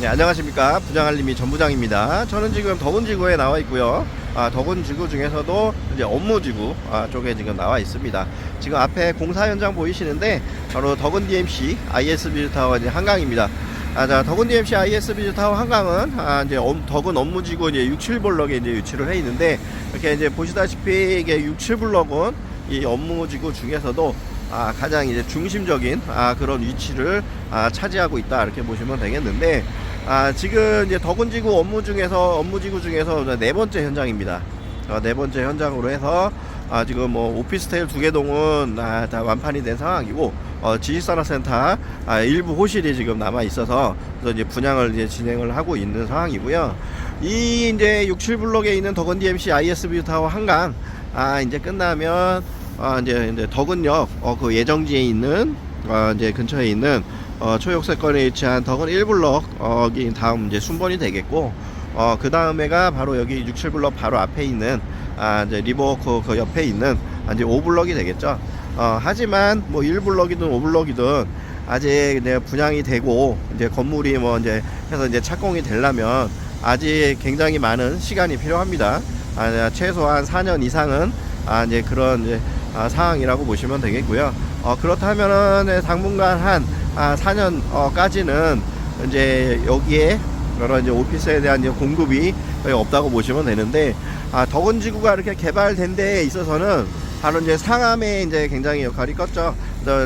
네, 안녕하십니까. 부장알림이 전부장입니다. 저는 지금 덕은지구에 나와 있고요. 아, 덕은지구 중에서도 이제 업무지구 아, 쪽에 지금 나와 있습니다. 지금 앞에 공사 현장 보이시는데 바로 덕은 DMC IS 비즈타워 한강입니다. 아, 자, 덕은 DMC IS 비즈타워 한강은 아, 이제 엄- 덕은 업무지구 이제 6, 7블럭에 이제 위치를 해 있는데 이렇게 이제 보시다시피 이게 6, 7블럭은 이 업무지구 중에서도 아, 가장 이제 중심적인 아, 그런 위치를 아, 차지하고 있다 이렇게 보시면 되겠는데 아, 지금 이제 덕은지구 업무 중에서 업무지구 중에서 네 번째 현장입니다. 어, 네 번째 현장으로 해서 아, 지금 뭐 오피스텔 두 개 동은 아, 다 완판이 된 상황이고 어, 지식산업센터 아, 일부 호실이 지금 남아 있어서 그래서 이제 분양을 이제 진행을 하고 있는 상황이고요. 이 이제 6, 7블록에 있는 덕은 DMC ISB 타워 한강 아, 이제 끝나면 아, 이제, 이제 덕은역 어, 그 예정지에 있는 어, 이제 근처에 있는 어, 초역세권에 위치한 덕은 1블럭 어, 기 다음 이제 순번이 되겠고 어, 그 다음에가 바로 여기 6, 7블럭 바로 앞에 있는 아, 이제 리버워크 그 옆에 있는 아, 이제 5블럭이 되겠죠. 어, 하지만 뭐 1블럭이든 5블럭이든 아직 이제 분양이 되고 이제 건물이 뭐 이제 해서 이제 착공이 되려면 아직 굉장히 많은 시간이 필요합니다. 아, 최소한 4년 이상은 아, 이제 그런 이제 아, 상황이라고 보시면 되겠고요. 어, 그렇다면은 네, 당분간 한 아, 4년까지는 이제 여기에 여러 이제 오피스에 대한 이제 공급이 거의 없다고 보시면 되는데 아, 덕원지구가 이렇게 개발된 데에 있어서는 바로 이제 상암에 이제 굉장히 역할이 컸죠.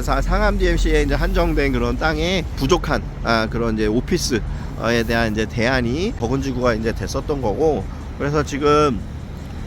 상암 DMC에 이제 한정된 그런 땅에 부족한 아, 그런 이제 오피스에 대한 이제 대안이 덕원지구가 이제 됐었던 거고 그래서 지금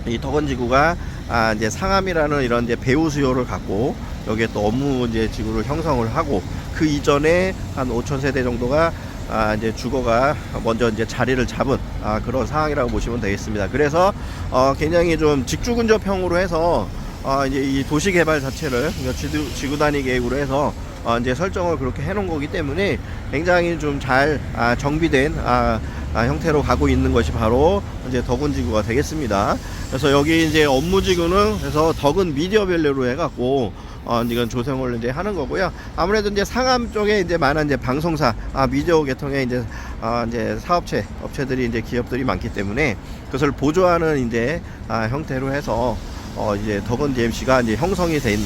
이 덕원지구가 아 이제 상암이라는 이런 이제 배우 수요를 갖고 여기에 또 업무 이제 지구를 형성을 하고 그 이전에 한 5천 세대 정도가 아 이제 주거가 먼저 이제 자리를 잡은 아 그런 상황이라고 보시면 되겠습니다. 그래서 어 굉장히 좀 직주 근접형으로 해서 어 이제 이 도시 개발 자체를 지구, 지구 단위 계획으로 해서 어 이제 설정을 그렇게 해놓은 거기 때문에 굉장히 좀잘 아, 정비된 아, 아, 형태로 가고 있는 것이 바로 이제 덕은 지구가 되겠습니다. 그래서 여기 이제 업무 지구는 그래서 덕은 미디어밸리로 해갖고 어, 이건 조성을 이제 하는 거고요. 아무래도 이제 상암 쪽에 이제 많은 이제 방송사, 아, 미디어 계통의 이제, 아, 이제 사업체, 업체들이 이제 기업들이 많기 때문에 그것을 보조하는 이제, 아, 형태로 해서 어, 이제 덕은 DMC가 이제 형성이 된,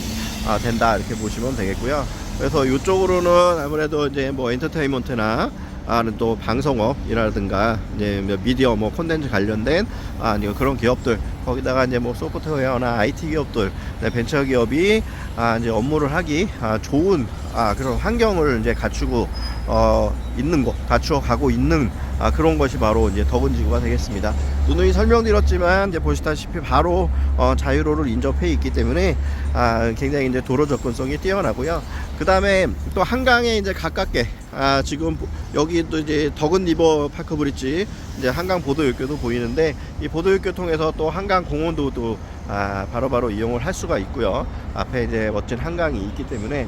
아, 된다 이렇게 보시면 되겠고요. 그래서 이쪽으로는 아무래도 이제 뭐 엔터테인먼트나 아는 또 방송업이라든가 이제 뭐 미디어 뭐 콘텐츠 관련된 아 그런 기업들 거기다가 이제 뭐 소프트웨어나 IT 기업들 네, 벤처 기업이 아 이제 업무를 하기 아 좋은 아 그런 환경을 이제 갖추고 어 있는 거 갖추어 가고 있는 아 그런 것이 바로 이제 덕은지구가 되겠습니다. 누누이 설명드렸지만 이제 보시다시피 바로 어 자유로를 인접해 있기 때문에 아 굉장히 이제 도로 접근성이 뛰어나고요. 그 다음에 또 한강에 이제 가깝게 아 지금 여기 또 이제 덕은 리버 파크 브릿지 이제 한강 보도육교도 보이는데 이 보도육교 통해서 또 한강 공원도 또 아, 바로바로 이용을 할 수가 있고요. 앞에 이제 멋진 한강이 있기 때문에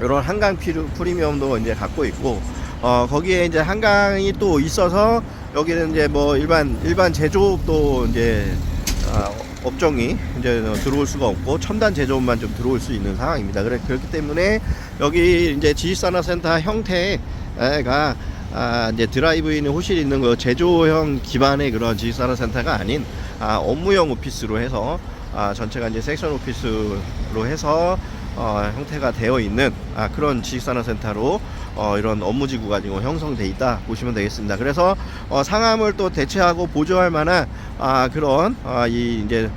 이런 한강 프리미엄도 이제 갖고 있고 어 거기에 이제 한강이 또 있어서 여기는 이제 뭐 일반 일반 제조업도 이제 아, 업종이 이제 들어올 수가 없고 첨단 제조업만 좀 들어올 수 있는 상황입니다. 그래 그렇기 때문에 여기 이제 지식산업센터 형태가 아, 이제 드라이브인 호실이 있는 그 제조형 기반의 그런 지식산업센터가 아닌 아, 업무용 오피스로 해서 아, 전체가 이제 섹션 오피스로 해서 어, 형태가 되어 있는 아, 그런 지식산업센터로 어, 이런 업무지구가 지금 형성돼 있다 보시면 되겠습니다. 그래서 어, 상암을 또 대체하고 보조할 만한 아, 그런 아, 이 이제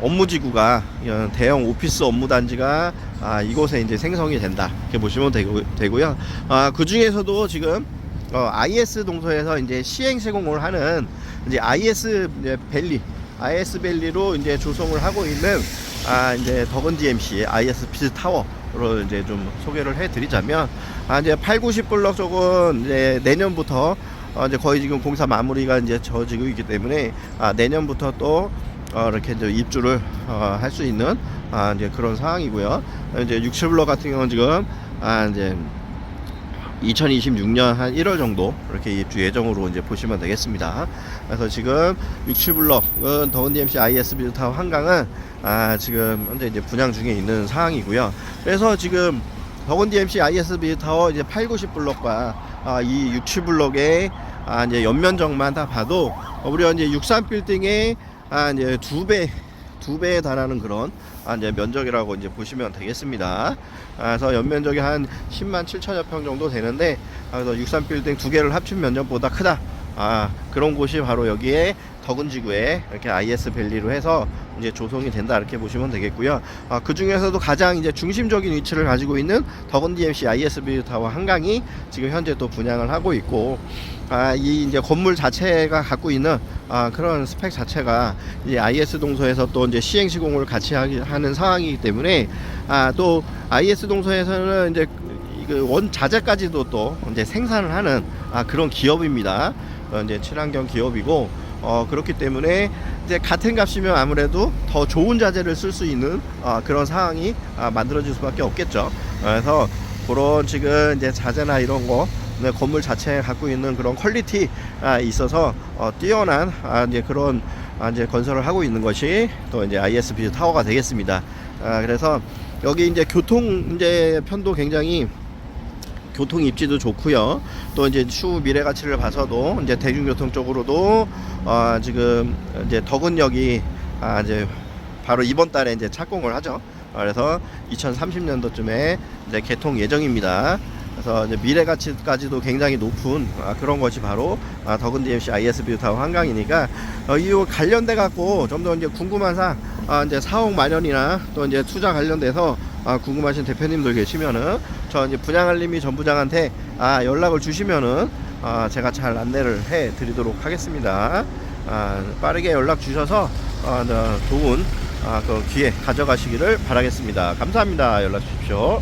업무지구가 이런 대형 오피스 업무단지가 아, 이곳에 이제 생성이 된다 이렇게 보시면 되고, 되고 요. 아, 그 중에서도 지금 어, IS 동서에서 이제 시행 시공을 하는 이제 IS 이제 밸리, IS 밸리로 이제 조성을 하고 있는 아 이제 덕은 DMC IS 피즈 타워 로 이제 좀 소개를 해드리자면 아 이제 8, 90 블럭 쪽은 이제 내년부터 어 이제 거의 지금 공사 마무리가 이제 저지고 있기 때문에 아 내년부터 또 어, 이렇게 이제 입주를 어, 할 수 있는 아, 이제 그런 상황이고요. 이제 67블럭 같은 경우는 지금 아, 이제 2026년 한 1월 정도 이렇게 입주 예정으로 이제 보시면 되겠습니다. 그래서 지금 67블럭은 더운 DMC IS 비즈타워 한강은 아, 지금 현재 이제 분양 중에 있는 상황이고요. 그래서 지금 더운 DMC IS 비즈타워 이제 8, 90블럭과 아, 이 67블럭의 아, 이제 연면적만 다 봐도 우리가 이제 63 빌딩의 아, 이제 두 배, 두 배에 달하는 그런 아, 이제 면적이라고 이제 보시면 되겠습니다. 아, 그래서 연면적이 한 10만 7천여 평 정도 되는데, 아, 그래서 63 빌딩 두 개를 합친 면적보다 크다. 아, 그런 곳이 바로 여기에 덕은지구에 이렇게 IS 밸리로 해서 이제 조성이 된다 이렇게 보시면 되겠고요. 아, 그 중에서도 가장 이제 중심적인 위치를 가지고 있는 덕은 DMC IS 뷰 타워 한강이 지금 현재 또 분양을 하고 있고, 아, 이 이제 건물 자체가 갖고 있는 아, 그런 스펙 자체가 이 IS 동서에서 또 이제 시행 시공을 같이 하는 상황이기 때문에 아, 또 IS 동서에서는 이제 그 원 자재까지도 또 이제 생산을 하는 아, 그런 기업입니다. 어, 이제 친환경 기업이고 어, 그렇기 때문에 이제 같은 값이면 아무래도 더 좋은 자재를 쓸 수 있는 아, 그런 상황이 아, 만들어질 수밖에 없겠죠. 그래서 그런 지금 이제 자재나 이런 거 네, 건물 자체에 갖고 있는 그런 퀄리티 아, 있어서 어, 뛰어난 아, 이제 그런 아, 이제 건설을 하고 있는 것이 또 이제 ISB 타워가 되겠습니다. 아, 그래서 여기 이제 교통 이제 편도 굉장히 교통 입지도 좋고요. 또 이제 추후 미래 가치를 봐서도 이제 대중교통 쪽으로도 어, 지금 이제 덕은역이 아, 이제 바로 이번 달에 이제 착공을 하죠. 어, 그래서 2030년도쯤에 이제 개통 예정입니다. 그래서 이제 미래 가치까지도 굉장히 높은 아, 그런 것이 바로 아, 덕은 DMC ISB 타워 한강이니까 어, 이 관련돼 갖고 좀 더 이제 궁금한 사항 아, 이제 사옥 마련이나 또 이제 투자 관련돼서 아, 궁금하신 대표님들 계시면은 저 이제 분양알림이 전부장한테 아, 연락을 주시면은 아, 제가 잘 안내를 해 드리도록 하겠습니다. 아, 빠르게 연락 주셔서 아, 네, 좋은 아, 그 기회 가져가시기를 바라겠습니다. 감사합니다. 연락 주십시오.